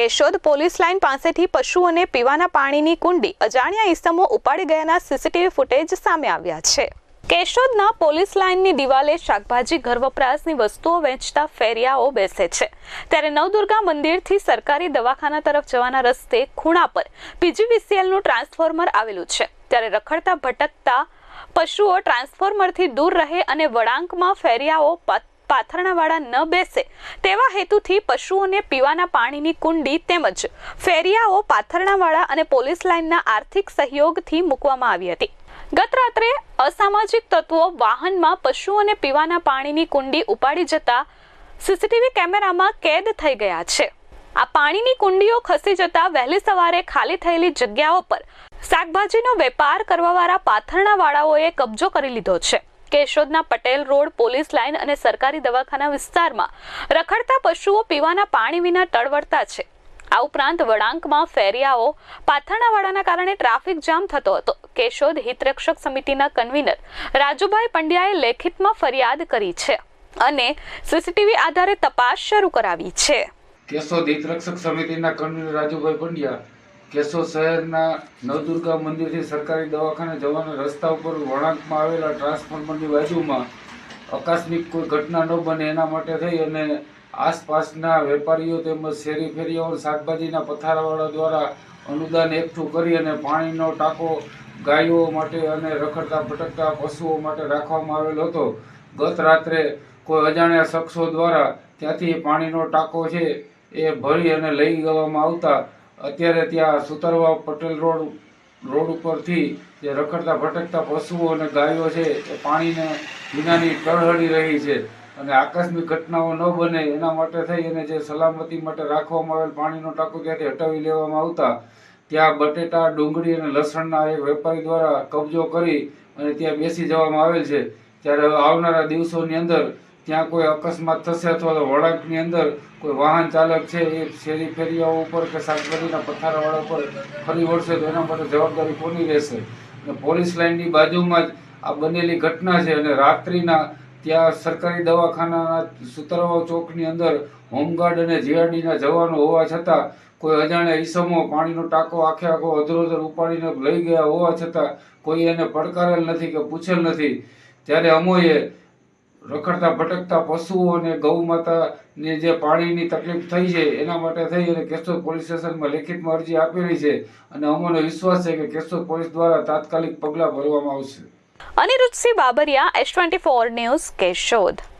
Keshod police line પાસેથી પશુઓને પીવાના પાણીની કુંડી અજાણ્યા ઇસમો ઉપાડી ગયાના સીસીટીવી ફૂટેજ સામે આવ્યા છે. કેશોદના પોલીસ લાઇનની દિવાલે શાકભાજી ઘર વપરાશની વસ્તુઓ વેચતા ફેરિયાઓ બેસે છે. ત્યારે નવદુર્ગા મંદિરથી સરકારી દવાખાના તરફ જવાના રસ્તે ખૂણા પર પીજીવીસીએલનું ટ્રાન્સફોર્મર આવેલું છે. ત્યારે રખડતા ભટકતા પશુઓ ટ્રાન્સફોર્મરથી દૂર રહે અને વળાંકમાં ફેરિયાઓ પાથરણાવાળા ન બેસે, તેવા હેતુથી પશુઓને પીવાના પાણીની કુંડી તેમજ ફેરિયાઓ પાથરણાવાળા અને પોલીસ લાઇનના આર્થિક સહયોગથી મૂકવામાં આવી હતી. ગત રાત્રે અસામાજિક તત્વો વાહનમાં પશુઓને પીવાના પાણીની કુંડી ઉપાડી જતા સીસીટીવી કેમેરામાં કેદ થઈ ગયા છે. આ પાણીની કુંડીઓ ખસી જતા વહેલી સવારે ખાલી થયેલી જગ્યાઓ પર શાકભાજીનો વેપાર કરવાવાળા પાથરણાવાળાઓએ કબજો કરી લીધો છે. કેશોદના પટેલ રોડ પોલીસ લાઇન અને સરકારી દવાખાના વિસ્તારમાં રખડતા પશુઓ પીવાના પાણી વિના તળવડતા છે. આ ઉપરાંત વળાંકમાં ફેરિયાઓ પાથરણાવાળાના કારણે ટ્રાફિક જામ થતો હતો. કેશોદ હિતરક્ષક સમિતિના કન્વીનર રાજુભાઈ પંડ્યાએ લેખિતમાં ફરિયાદ કરી છે અને સીસીટીવી આધારે તપાસ શરૂ કરાવી છે. કેશોદ હિતરક્ષક સમિતિના કન્વીનર રાજુભાઈ પંડ્યા કેશોદ શહેરના નવદુર્ગા મંદિરથી સરકારી દવાખાને જવાના રસ્તા ઉપર વળાંકમાં આવેલા ટ્રાન્સફોર્મરની બાજુમાં આકસ્મિક કોઈ ઘટના ન બને એના માટે થઈ અને આસપાસના વેપારીઓ તેમજ શેરી ફેરીઓ શાકભાજીના પથારાવાળા દ્વારા અનુદાન એકઠું કરી અને પાણીનો ટાંકો ગાયો માટે અને રખડતા ભટકતા પશુઓ માટે રાખવામાં આવેલો હતો. ગત રાત્રે કોઈ અજાણ્યા શખ્સો દ્વારા ત્યાંથી પાણીનો ટાંકો છે એ ભરી અને લઈ ગવામાં આવતા અત્યારે ત્યાં સુતરવા પટેલ રોડ રોડ ઉપરથી જે રખડતા ભટકતા પશુઓ અને ગાયો છે, એ પાણીને વિનાની ટળહળી રહી છે. અને આકસ્મિક ઘટનાઓ ન બને એના માટે થઈ અને જે સલામતી માટે રાખવામાં આવેલ પાણીનો ટાંકો ત્યાંથી હટાવી લેવામાં આવતા, ત્યાં બટેટા, ડુંગળી અને લસણના એક વેપારી દ્વારા કબજો કરી અને ત્યાં બેસી જવામાં આવેલ છે. ત્યારે આવનારા દિવસોની અંદર ત્યાં કોઈ અકસ્માત થશે અથવા તો વળાંકની અંદર કોઈ વાહન ચાલક છે, એ શેરી ફેરિયાઓ ઉપર કે શાકભાજીના પથારાવાળા ઉપર ફરી વળશે તો એના માટે જવાબદારી કોની રહેશે? અને પોલીસ લાઇનની બાજુમાં જ આ બનેલી ઘટના છે અને રાત્રિના ત્યાં સરકારી દવાખાનાના સુતરવા ચોકની અંદર હોમગાર્ડ અને જીઆરડીના જવાનો હોવા છતાં કોઈ અજાણ્યા ઈસમો પાણીનો ટાંકો આખે આખો અધરોધર ઉપાડીને લઈ ગયા હોવા છતાં કોઈ એને પડકારેલ નથી કે પૂછેલ નથી. ત્યારે અમોએ રખડતા, ભટકતા પશુઓ અને ગૌ માતાને જે પાણીની તકલીફ થઈ છે, એના માટે થઈ અને કેશોદ પોલીસ સ્ટેશનમાં લેખિતમાં અરજી આપેલી છે અને અમોને વિશ્વાસ છે કે કેશોદ પોલીસ દ્વારા તાત્કાલિક પગલાં ભરવામાં આવશે. Aniruddhsinh Babariya S twenty four news Keshod.